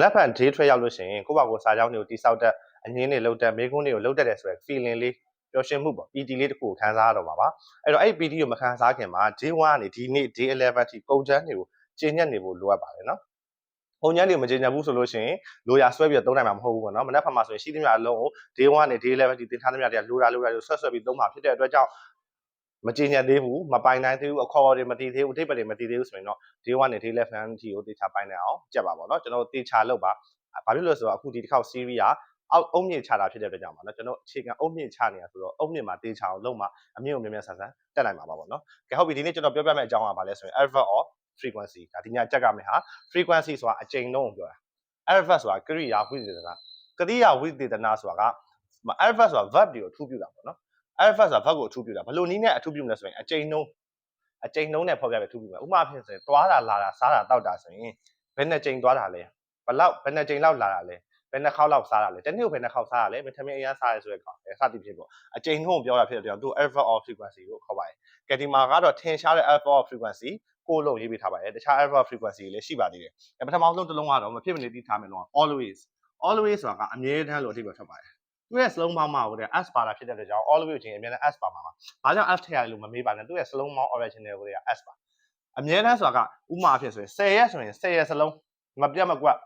လက်ဖန် day trade ရောက်လို့ရှိရင်ကိုယ့်ဘာကိုယ်စာကြောင်းတွေကိုတိစောက်တဲ့အငင်းတွေလောက်တဲ့မေးခွန်းတွေကိုလောက်တတ်တယ်ဆိုရယ် feeling လေးပျော်ရွှင်မှုပေါ့ PT လေးတစ်ခုကိုခံစားရတော့မှာပါအဲ့တော့အဲ့ PT ကိုမခံစားခင်မှာ day 1ကနေဒီနေ့ day 11အထိပုံချမ်းတွေကိုကျင့်ညက်နေဖို့လိုအပ်ပါတယ်နော်ပုံချမ်းတွေမကျင့်ညက်ဘူးဆိုလို့ရှိရင်လိုရာဆွဲပြီးတော့သုံးနိုင်မှာမဟုတ်ဘူးပေါ့နော်မနေ့ဖက်မှာဆိုရင်ရှိသမျှအလုံးကို day 1နဲ့ day 11အထိသင်ထားသမျှတွေကလိုရာလိုရာတွေဆွဲဆွဲပြီးသုံးမှာဖြစ်တဲ့အတွက်ကြောင့် မကျင်ညက်သေးဘူးမပိုင်နိုင်သေးဘူးအခေါ်တွေမတည်သေးဘူးအထိပ္ပယ်တွေမတည်သေးဘူးဆိုရင်တော့ day 1နဲ့ day 11အထိကိုတေချာပိုင်နိုင်အောင်ကြက်ပါပေါ့နော်ကျွန်တော်တို့တေချာလုပ်ပါဘာဖြစ်လို့လဲဆိုတော့အခုဒီတစ်ခေါက် series ကအောက်အုံမြင့်ချတာဖြစ်တဲ့အတွက်ကြောင့်ပါနော်ကျွန်တော်အခြေခံအုံမြင့်ချနေတာဆိုတော့အုံမြင့်မှာတေချာအောင်လုပ်မှအမြင့်ကိုမြင်မြင်ဆန်ဆန်တက်နိုင်မှာပါပေါ့နော်ကဲဟုတ်ပြီဒီနေ့ကျွန်တော်ပြောပြမယ့်အကြောင်းကဘာလဲဆိုရင် alpha of frequency ဒါဒီညကြက်ကမယ်ဟာ frequency ဆိုတာအချိန်လုံးကိုပြောတာ alpha ဆိုတာကရိယာဝိသေသနာကရိယာဝိသေသနာဆိုတာက alpha ဆိုတာ verb တွေကိုအထူးပြုတာပေါ့နော် alpha ဆိုတာ verb ကိုအထူးပြုတာဘယ်လိုနည်းနဲ့အထူးပြုမလဲဆိုရင်အချိန်နှုန်းအချိန်နှုန်းနဲ့ဖော်ပြပြအထူးပြုမယ်ဥပမာဖြစ်ဆိုရင်သွားတာလာတာစားတာတောက်တာဆိုရင်ဘယ်နှစ်ချိန်သွားတာလဲဘယ်လောက်ဘယ်နှစ်ချိန်လောက်လာတာလဲဘယ်နှခေါက်လောက်စားတာလဲတစ်နေ့ကိုဘယ်နှခေါက်စားတာလဲမထမင်းအရင်စားရဲဆိုတဲ့ခေါက်အဲစသည်ဖြင့်ပေါ့အချိန်နှုန်းကိုပြောတာဖြစ်တဲ့အတွက်သူ alpha of frequency ကိုခေါ်ပါတယ်ကဲဒီမှာကတော့ထင်ရှားတဲ့ alpha of frequency ကိုလုံးရေးပေးထားပါတယ်တခြား alpha frequency တွေလည်းရှိပါသေးတယ်အဲပထမဆုံးတစ်လုံးကတော့မဖြစ်မနေသိထားမယ်လို့ always always ဆိုတာကအမြဲတမ်းလို့အဓိပ္ပာယ်ထွက်ပါတယ် သူရဲ့ slow mouse မှာဟိုတဲ့ s ပါတာဖြစ်တဲ့အတွက်ကြောင့် always ချင်းအမြဲတမ်း s ပါမှာပါဘာကြောင့် s ထည့်ရတယ်လို့မမေးပါနဲ့သူရဲ့ slow mouse original ကိုတွေက s ပါအမြဲတမ်းဆိုတာကဥမာအဖြစ်ဆိုရင်10ရက်ဆိုရင်10ရက်စလုံးမပြတ်မကွက်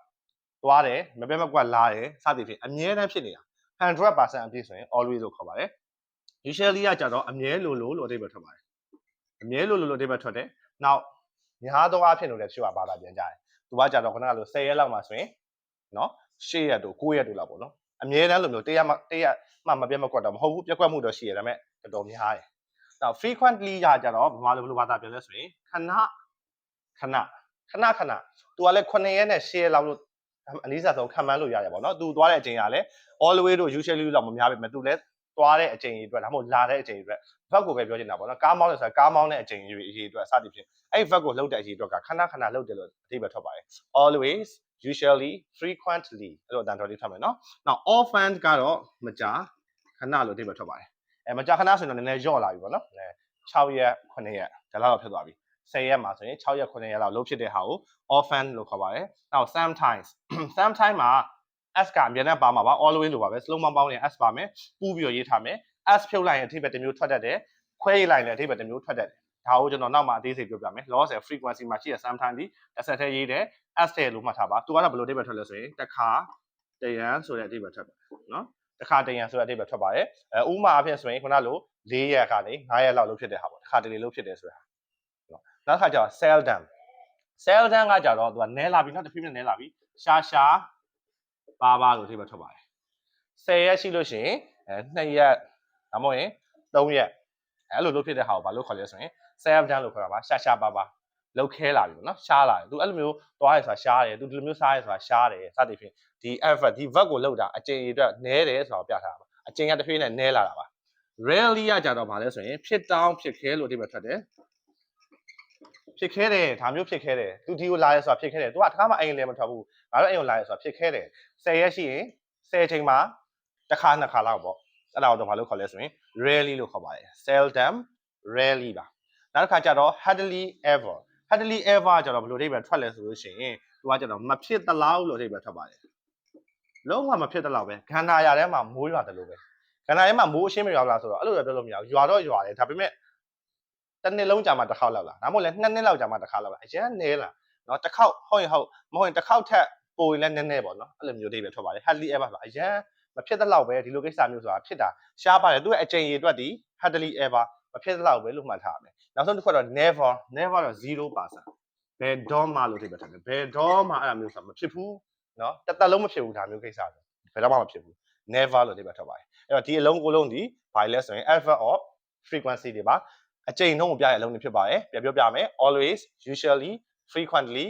သွားတယ်မပြတ်မကွက်လာတယ်စသည်ဖြင့်အမြဲတမ်းဖြစ်နေတာ100%အပြည့်ဆိုရင် always လို့ခေါ်ပါတယ် usually ကကြတော့အမြဲလိုလိုလို့အဓိပ္ပာယ်ထွက်ပါတယ်အမြဲလိုလိုလို့အဓိပ္ပာယ်ထွက်တယ်နောက်များသောအားဖြင့်လို့လည်းတချို့ကဘာသာပြန်ကြတယ်သူကကြတော့ခဏလို10ရက်လောက်မှဆိုရင်နော်10ရက်တို့9ရက်တို့လောက်ပေါ့နော် အမြဲတမ်းလိုမျိုးတရက်မှတရက်မှမပြတ်မကွက်တော့မဟုတ်ဘူးပြက်ကွက်မှုတော့ရှိရဒါပေမဲ့တော်တော်များတယ်နောက် frequently ကကြတော့ဘာလို့ဘယ်လိုဘာသာပြန်လဲဆိုရင်ခဏခဏခဏခဏသူကလည်း9ရက်နဲ့10ရက်လောက်လို့အနည်းစားဆုံးခံမှန်းလို့ရတယ်ပေါ့နော်သူသွားတဲ့အချိန်ကလည်း all the way တို့ usually လောက်မများပဲမသူလည်း သွားတဲ့အချိန်ကြီးအတွက်ဒါမှမဟုတ်လာတဲ့အချိန်ကြီးအတွက် verb ကိုပဲပြောချင်တာပေါ့နော်ကားမောင်းလို့ဆိုတာကားမောင်းတဲ့အချိန်ကြီးအရေးအတွက်စသည်ဖြင့်အဲ့ verb ကိုလှုပ်တဲ့အရေးအတွက်ကခဏခဏလှုပ်တယ်လို့အဓိပ္ပာယ်ထွက်ပါတယ် always usually frequently အဲ့လိုအတန်တော်လေးထွက်မယ်နော်နောက် often ကတော့မကြာခဏလို့အဓိပ္ပာယ်ထွက်ပါတယ်အဲမကြာခဏဆိုရင်တော့နည်းနည်းလျော့လာပြီပေါ့နော်အဲ6ရက်9ရက်ဒါလောက်ဖြစ်သွားပြီ10ရက်မှာဆိုရင်6ရက်9ရက်လောက်လှုပ်ဖြစ်တဲ့ဟာကို often လို့ခေါ်ပါတယ်နောက် sometimes sometimes မှာ s ကအများနဲ့ပါမှာပါ always လို့ပါပဲ slow မပေါင်းရင် s ပါမယ်ပူးပြီးတော့ရေးထားမယ် s ဖြုတ်လိုက်ရင်အထိပ္ပယ်တစ်မျိုးထွက်တတ်တယ်ခွဲရေးလိုက်ရင်အထိပ္ပယ်တစ်မျိုးထွက်တတ်တယ်ဒါကိုကျွန်တော်နောက်မှအသေးစိတ်ပြောပြမယ် loss and frequency မှာရှိတဲ့ sometime ဒီတစ်ဆက်တည်းရေးတယ် s တဲ့လို့မှတ်ထားပါသူကတော့ဘယ်လိုအထိပ္ပယ်ထွက်လဲဆိုရင်တစ်ခါတရံဆိုတဲ့အထိပ္ပယ်ထွက်ပါတယ်နော်တစ်ခါတရံဆိုတဲ့အထိပ္ပယ်ထွက်ပါတယ်အဲဥမာအဖြစ်ဆိုရင်ခုနလို၄ရက်ကနေ9ရက်လောက်လုပ်ဖြစ်တဲ့ဟာပေါ့တစ်ခါတလေလုပ်ဖြစ်တယ်ဆိုတာနော်နောက်တစ်ခါကျတော့ seldom seldom ကကြတော့သူကနဲလာပြီနော်တစ်ဖြည်းဖြည်းနဲလာပြီရှာရှာ ပါပါလို့အထိပ္ပယ်ထွက်ပါတယ်10ရက်ရှိလို့ရှိရင်အဲ2ရက်ဒါမှမဟုတ်ရင်3ရက်အဲ့လိုလုပ်ဖြစ်တဲ့ဟာကိုဘာလို့ခေါ်လဲဆိုရင် self done လို့ခေါ်တာပါရှာရှာပါပါလောက်ခဲလာပြီပေါ့နော်ရှားလာတယ်သူအဲ့လိုမျိုးသွားရဲဆိုတာရှားတယ်သူဒီလိုမျိုးစားရဲဆိုတာရှားတယ်စသဖြင့်ဒီ effort ဒီ verb ကိုလောက်တာအကျင့်ရအတွက်နဲတယ်ဆိုတာပြထားတာပါအကျင့်ကတစ်ဖြည်းနဲ့နဲလာတာပါ rarely ကကြတော့ဗာလဲဆိုရင်ဖြစ်တောင်းဖြစ်ခဲလို့ဒီမှာထွက်တယ် ဖြစ်ခဲတယ်ဒါမျိုးဖြစ်ခဲတယ်သူဒီကိုလာရဲဆိုတာဖြစ်ခဲတယ်သူကတခါမှအိမ်လည်းမထွက်ဘူးငါတို့အိမ်ကိုလာရဲဆိုတာဖြစ်ခဲတယ်10ရက်ရှိရင်10ချိန်မှာတစ်ခါနှစ်ခါလောက်ပေါ့အဲ့ဒါတော့ဘာလို့ခေါ်လဲဆိုရင် rarely လို့ခေါ်ပါတယ် seldom rarely ပါနောက်တစ်ခါကျတော့ hardly ever hardly ever ကျတော့ဘယ်လိုအဓိပ္ပာယ်ထွက်လဲဆိုလို့ရှိရင်သူကကျတော့မဖြစ်သလောက်လို့အဓိပ္ပာယ်ထွက်ပါတယ်လုံးဝမဖြစ်သလောက်ပဲခန္ဓာရထဲမှာမိုးရွာတယ်လို့ပဲခန္ဓာထဲမှာမိုးအရှင်းမရွာလားဆိုတော့အဲ့လိုပဲပြောလို့မရဘူးရွာတော့ရွာတယ်ဒါပေမဲ့ တစ်နှစ်လုံးကြာမှတစ်ခေါက်လောက်လာဒါမှမဟုတ်လည်းနှစ်နှစ်လောက်ကြာမှတစ်ခါလောက်လာအရင်နဲလာနော်တစ်ခေါက်ဟုတ်ရင်ဟုတ်မဟုတ်ရင်တစ်ခေါက်ထက်ပိုရင်လည်းနည်းနည်းပေါ့နော်အဲ့လိုမျိုးတွေပဲထွက်ပါတယ် hardly ever ဆိုတာအရင်မဖြစ်တဲ့လောက်ပဲဒီလိုကိစ္စမျိုးဆိုတာဖြစ်တာရှားပါတယ်သူ့ရဲ့အကြိမ်ရေအတွက်ဒီ hardly ever မဖြစ်တဲ့လောက်ပဲလို့မှတ်ထားမယ်နောက်ဆုံးတစ်ခုကတော့ never never တော့0%ဘယ်တော့မှလို့ထိပ်ပဲထားတယ်ဘယ်တော့မှအဲ့လိုမျိုးဆိုတာမဖြစ်ဘူးနော်တသက်လုံးမဖြစ်ဘူးဒါမျိုးကိစ္စဆိုဘယ်တော့မှမဖြစ်ဘူး never လို့ထိပ်ပဲထားပါတယ်အဲ့တော့ဒီအလုံးကိုလုံးဒီ by လဲဆိုရင် alpha of frequency တွေပါ အချိန်နှုန်းကိုပြရတဲ့အလုံးတွေဖြစ်ပါတယ်ပြပြောပြမယ် always usually frequently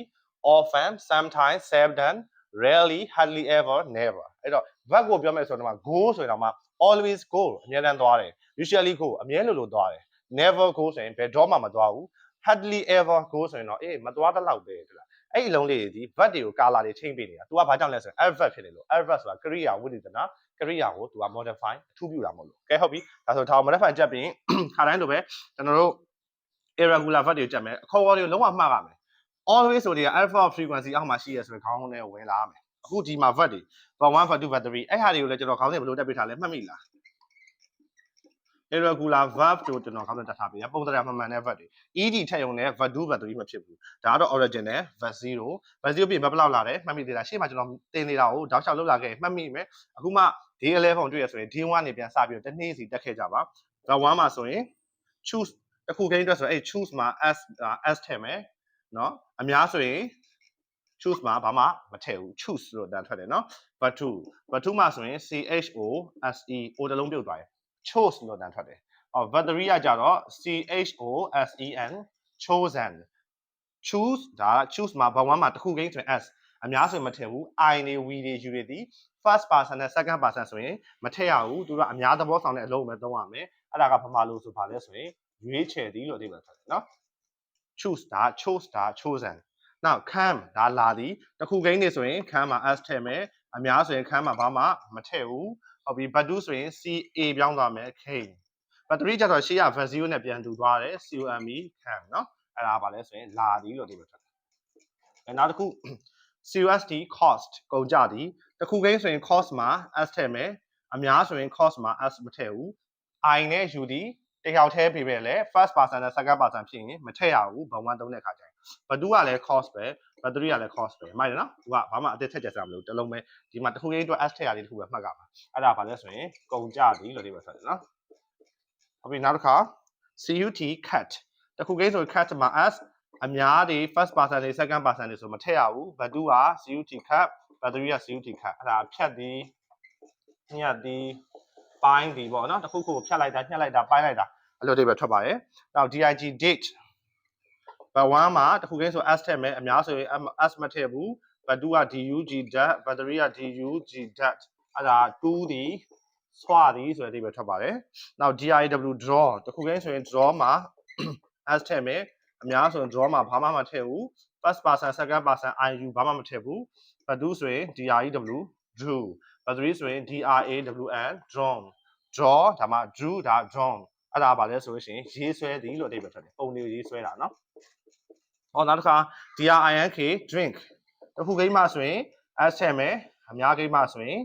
often sometimes seldom rarely hardly ever never အဲ့တော့ verb ကိုပြောမယ်ဆိုတော့ go ဆိုရင်တော့မှ always go အမြဲတမ်းသွားတယ် usually go အမြဲလိုလိုသွားတယ် never go ဆိုရင်ဘယ်တော့မှမသွားဘူး hardly ever go ဆိုရင်တော့အေးမသွားတဲ့လောက်ပဲဟုတ်လားအဲ့ဒီအလုံးလေးတွေဒီ verb တွေကို color တွေချိန်ပေးနေတာ तू ကဘာကြောင့်လဲဆိုရင် adverb ဖြစ်နေလို့ adverb ဆိုတာကရိယာဝိသေသနာ ကရိယာကို तू က modify အထူးပြုတာမဟုတ်လို့ကဲဟုတ်ပြီဒါဆိုဒါကို modify ကြက်ပြီးခါတိုင်းလိုပဲကျွန်တော်တို့ irregular verb တွေကြက်မယ်အခေါ်အဝေါ်တွေကိုလုံးဝမှတ်ရမယ် always ဆိုတဲ့ alpha frequency အောက်မှာရှိရဆိုရင်ခေါင်းနဲ့ဝင်လာရမယ်အခုဒီမှာ verb တွေ verb 1 verb 2 verb 3အဲ့ဟာတွေကိုလည်းကျွန်တော်ခေါင်းစဉ်ဘယ်လိုတက်ပေးထားလဲမှတ်မိလား irregular verb တို့ကျွန်တော်ခေါင်းစဉ်တက်ထားပေးရပုံစံမှန်မှန်တဲ့ verb တွေ ed ထည့်ရုံနဲ့ verb 2 verb 3မဖြစ်ဘူးဒါကတော့ origin နဲ့ verb 0 verb 0ပြင် verb ဘယ်လောက်လာတယ်မှတ်မိသေးလားရှေ့မှာကျွန်တော်တင်နေတာကိုတောက်လျှောက်လောက်လာခဲ့မှတ်မိမယ်အခုမှ day 11တွေ့ရဆိုရင် day 1နေပြန်စပြီးတော့တစ်နေ့စီတက်ခဲ့ကြပါ verb 1မှာဆိုရင် choose တစ်ခုကိန်းအတွက်ဆိုရင်အဲ့ choose မှာ s s ထည့်မယ်နော်အများဆိုရင် choose မှာဘာမှမထည့်ဘူး choose လို့တန်းထွက်တယ်နော် but 2 but 2မှာဆိုရင် c h o s e o တလုံးပြုတ်သွားတယ် chose လို့တန်းထွက်တယ်အော် but 3ကကြတော့ c h o s e n chosen choose ဒါက choose မှာဘာဝမှာတစ်ခုကိန်းဆိုရင် s အများဆိုရင်မထည့်ဘူး i နေ we တွေ u တွေဒီ first person နဲ့ second person ဆိုရင်မထည့်ရဘူးသူကအများသဘောဆောင်တဲ့အလုံးပဲသုံးရမယ်အဲ့ဒါကဘာမှလို့ဆိုပါလဲဆိုရင်ရွေးချယ်သည်လို့အဓိပ္ပာယ်ထွက်တယ်နော် choose ဒါ chose ဒါ chosen now come ဒါလာသည်တစ်ခုကိန်းနေဆိုရင် come မှာ s ထည့်မယ်အများဆိုရင် come မှာဘာမှမထည့်ဘူးဟုတ်ပြီ but 2ဆိုရင် ca ပြောင်းသွားမယ် came but 3ကျတော့ရှေ့က value နဲ့ပြန်တူသွားတယ် come come เนาะအဲ့ဒါပါလဲဆိုရင်လာသည်လို့ဒီလိုထွက်တယ်အဲနောက်တစ်ခု CUSD cost ကုန်ကြသည်တစ်ခုကိန်းဆိုရင် cost မှာ s ထည့်မယ်အများဆိုရင် cost မှာ s မထည့်ဘူး i နဲ့ u ဒီတယောက်တည်းပြပဲလေ first person နဲ့ second person ဖြစ်ရင်မထည့်ရဘူးဘုံ1သုံးတဲ့ခါကျရင်ဘဒူကလည်း cost ပဲဘဒရီကလည်း cost ပဲမှန်တယ်နော်သူကဘာမှအသက်ထက်ကြစရာမလိုတစ်လုံးပဲဒီမှာတစ်ခုချင်းအတွက် s ထည့်ရတယ်တစ်ခုပဲမှတ်ကြပါအဲ့ဒါဘာလဲဆိုရင်ကုန်ကြသည်လို့ဒီမှာဆိုတယ်နော်ဟုတ်ပြီနောက်တစ်ခါ CUT cut တစ်ခုကိန်းဆို cut မှာ s အများတွေ first person တွေ second person တွေဆိုမထည့်ရဘူးဘဒူက CUT cut ဘဒရီက CUT cut အဲ့ဒါဖြတ်သည်ညတ်သည်ပိုင်းသည်ပေါ့နော်တစ်ခုခုကိုဖြတ်လိုက်တာညှက်လိုက်တာပိုင်းလိုက်တာအဲ့လိုတွေပဲထွက်ပါရဲ့နောက် DIG date ဘတ်1မှာတစ်ခုကိန်းဆို s ထည့်မယ်အများဆိုရင် s မထည့်ဘူးဘတ်2က DUG dat ဘတ်3က DUG dat အဲ့ဒါ2ဒီဆွာဒီဆိုတဲ့အဓိပ္ပာယ်ထွက်ပါတယ်နောက် DIW draw တစ်ခုကိန်းဆိုရင် draw မှာ s ထည့်မယ် အများဆိုရင် draw မှာဘာမှမထည့်ဘူး first person second person IU ဘာမှမထည့်ဘူးဘတ်2ဆိုရင် DREW drew ဘတ်3ဆိုရင် DRAWN drawn draw ဒါမှ drew ဒါ drawn အဲ့ဒါပါလဲဆိုလို့ရှိရင်ရေးဆွဲသည်လို့အဓိပ္ပာယ်ထွက်တယ်ပုံလေးရေးဆွဲတာเนาะဟောနောက်တစ်ခါ DRINK drink တခုကိန်းမှဆိုရင် s ထည့်မယ်အများကိန်းမှဆိုရင်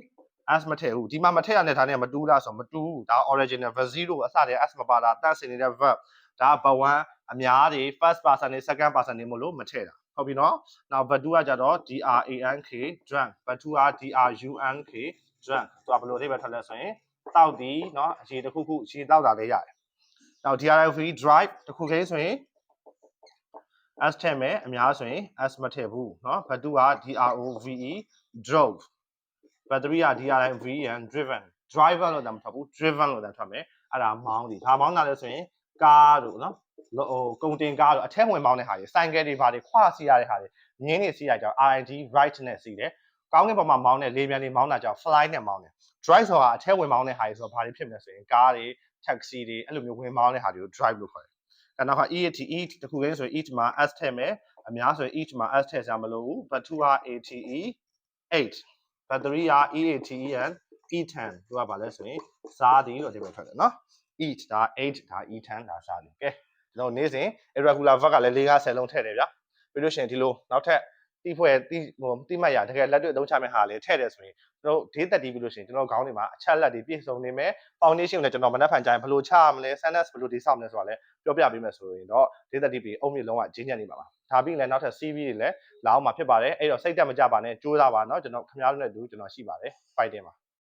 s မထည့်ဘူးဒီမှာမထည့်ရတဲ့ဒါနဲ့မတူးလားဆိုတော့မတူးဘူးဒါ original verb 0အစတည်း s မပါတာတန့်စင်နေတဲ့ verb ဒါဘဝ အများတွေ first person နဲ့ second person တွေမလို့မထည့်တာဟုတ်ပြီနော်နောက် verb 2ကကြတော့ DRANK drunk verb 2က DRUNK drunk သူကဘယ်လိုအဓိပ္ပာယ်ထွက်လဲဆိုရင်တောက်သည်เนาะအခြေတစ်ခုခုအခြေတောက်တာလည်းရတယ်နောက် DRV drive တစ်ခုကိန်းဆိုရင် s ထည့်မယ်အများဆိုရင် s မထည့်ဘူးเนาะဘတ်တူက DROVE drove ဘတ်3က DRIV and driven driver လို့တမ်းမထွက်ဘူး driven လို့တမ်းထွက်မယ်အဲ့ဒါမောင်းသည်ဒါမောင်းတာလဲဆိုရင်ကားတို့เนาะ ဟိုကုန်တင်ကားတို့အထက်ဝင်မောင်းတဲ့ဟာတွေစိုင်ကယ်တွေဘာတွေခွာစီရတဲ့ဟာတွေငင်းနေစီရကြအောင် RID right နဲ့စီတယ်ကောင်းကင်ဘက်မှာမောင်းတဲ့လေပြန်တွေမောင်းတာကြောင့် fly နဲ့မောင်းတယ် drive ဆိုတာအထက်ဝင်မောင်းတဲ့ဟာတွေဆိုတော့ဘာတွေဖြစ်မလဲဆိုရင်ကားတွေ taxi တွေအဲ့လိုမျိုးဝင်မောင်းတဲ့ဟာတွေကို drive လို့ခေါ်တယ်။အဲနောက်က EAT eat တခုချင်းဆိုရင် eat မှာ s ထည့်မယ်အများဆိုရင် eat မှာ s ထည့်စရာမလိုဘူး but 2က ATE 8 but 3က EATE and E10 သူကဘာလဲဆိုရင်စားသည်လို့ဒီပဲထွက်တယ်နော် eat ဒါ8ဒါ E10 ဒါစားသည်ကဲ ကျွန်တော်နေ့စဉ် irregular verb ကလည်း၄၅၀လုံးထည့်တယ်ဗျာပြီးလို့ရှိရင်ဒီလိုနောက်ထပ်တိဖွဲ့တိဟိုတိမှတ်ရတကယ်လက်တွေ့အသုံးချမဲ့ဟာလေးထည့်တယ်ဆိုရင်ကျွန်တော်ဒေးသက်တီးပြီးလို့ရှိရင်ကျွန်တော်ခေါင်းတွေမှာအချက်လက်တွေပြည့်စုံနေမယ် foundation ကိုလည်းကျွန်တော်မနှက်ဖန်ကြရင်ဘယ်လိုချရမလဲ sentence ဘယ်လိုတိဆောက်မလဲဆိုတာလည်းပြောပြပေးမယ်ဆိုရင်တော့ဒေးသက်တီးပြီးအုံမြင့်လုံးဝဂျင်းညက်နေပါပါဒါပြီးရင်လည်းနောက်ထပ် CV တွေလည်းလာအောင်မှာဖြစ်ပါတယ်အဲ့တော့စိတ်တက်မကြပါနဲ့ကြိုးစားပါเนาะကျွန်တော်ခင်ဗျားတို့နဲ့တူကျွန်တော်ရှိပါတယ် fighting ပါ